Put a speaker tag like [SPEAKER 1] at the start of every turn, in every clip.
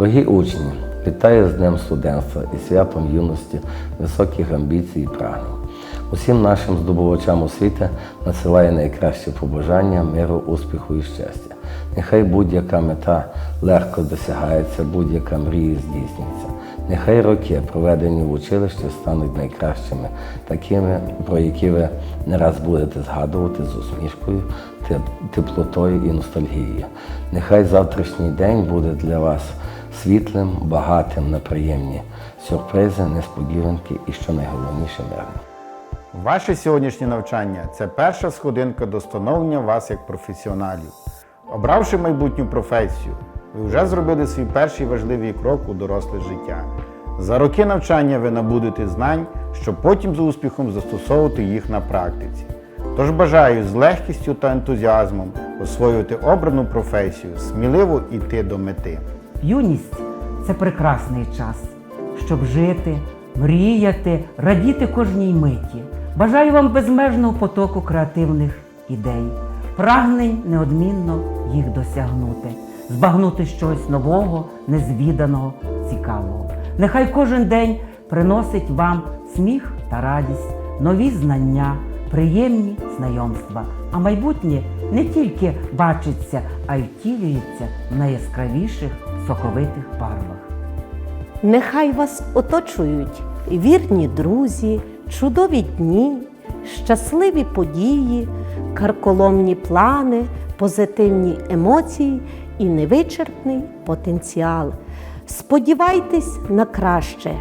[SPEAKER 1] Дорогі учні, вітаю з Днем студентства і святом юності, високих амбіцій і прагнень. Усім нашим здобувачам освіти насилаю найкращі побажання, миру, успіху і щастя. Нехай будь-яка мета легко досягається, будь-яка мрія здійснюється. Нехай роки, проведені в училищі, стануть найкращими, такими, про які ви не раз будете згадувати з усмішкою, теплотою і ностальгією. Нехай завтрашній день буде для вас світлим, багатим на приємні сюрпризи, несподіванки і, що найголовніше, мирним.
[SPEAKER 2] Ваше сьогоднішнє навчання це перша сходинка до становлення вас як професіоналів. Обравши майбутню професію, ви вже зробили свій перший важливий крок у доросле життя. За роки навчання ви набудете знань, щоб потім з успіхом застосовувати їх на практиці. Тож бажаю з легкістю та ентузіазмом освоювати обрану професію, сміливо йти до мети.
[SPEAKER 3] Юність це прекрасний час, щоб жити, мріяти, радіти кожній миті. Бажаю вам безмежного потоку креативних ідей, прагнень неодмінно їх досягнути, збагнути щось нового, незвіданого, цікавого. Нехай кожен день приносить вам сміх та радість, нові знання, приємні знайомства. А майбутнє не тільки бачиться, а й втілюється в найяскравіших соковитих барвах.
[SPEAKER 4] Нехай вас оточують вірні друзі, чудові дні, щасливі події, карколомні плани, позитивні емоції і невичерпний потенціал. Сподівайтесь на краще.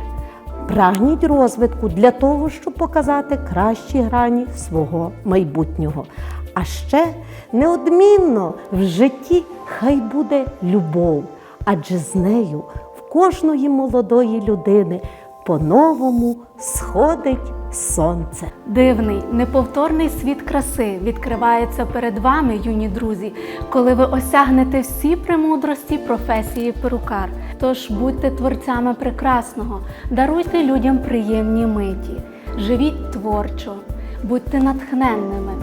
[SPEAKER 4] Прагніть розвитку для того, щоб показати кращі грані свого майбутнього. А ще неодмінно в житті хай буде любов, адже з нею в кожної молодої людини по-новому сходить сонце.
[SPEAKER 5] Дивний, неповторний світ краси відкривається перед вами, юні друзі, коли ви осягнете всі премудрості професії перукар. Тож будьте творцями прекрасного, даруйте людям приємні миті, живіть творчо, будьте натхненними,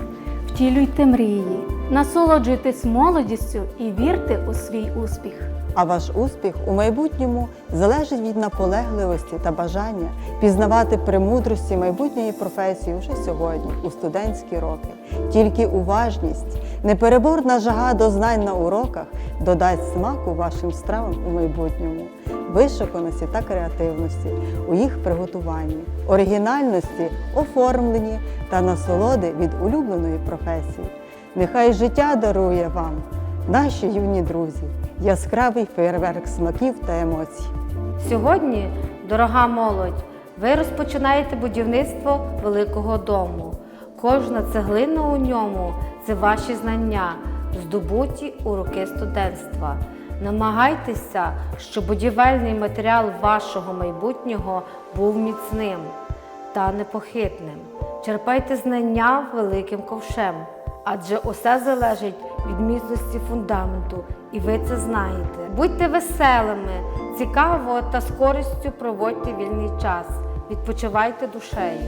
[SPEAKER 5] втілюйте мрії, насолоджуйтесь молодістю і вірте у свій успіх.
[SPEAKER 6] А ваш успіх у майбутньому залежить від наполегливості та бажання пізнавати премудрості майбутньої професії вже сьогодні, у студентські роки. Тільки уважність, непереборна жага до знань на уроках додасть смаку вашим стравам у майбутньому, вишуканості та креативності у їх приготуванні, оригінальності, оформленні та насолоди від улюбленої професії. Нехай життя дарує вам, наші юні друзі, яскравий фейерверк смаків та емоцій.
[SPEAKER 7] Сьогодні, дорога молодь, ви розпочинаєте будівництво великого дому. Кожна цеглина у ньому це ваші знання, здобуті у роки студентства. Намагайтеся, щоб будівельний матеріал вашого майбутнього був міцним та непохитним. Черпайте знання великим ковшем, адже усе залежить від міцності фундаменту, і ви це знаєте. Будьте веселими, цікаво та з користю проводьте вільний час. Відпочивайте душею.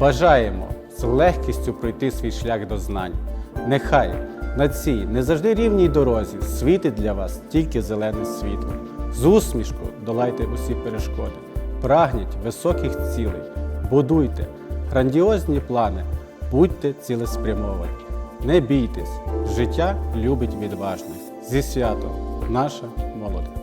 [SPEAKER 8] Бажаємо з легкістю пройти свій шлях до знань. Нехай на цій не завжди рівній дорозі світить для вас тільки зелене світло. З усмішку долайте усі перешкоди, прагніть високих цілей, будуйте грандіозні плани, будьте цілеспрямовані. Не бійтесь, життя любить відважних. Зі святом, наша молодь.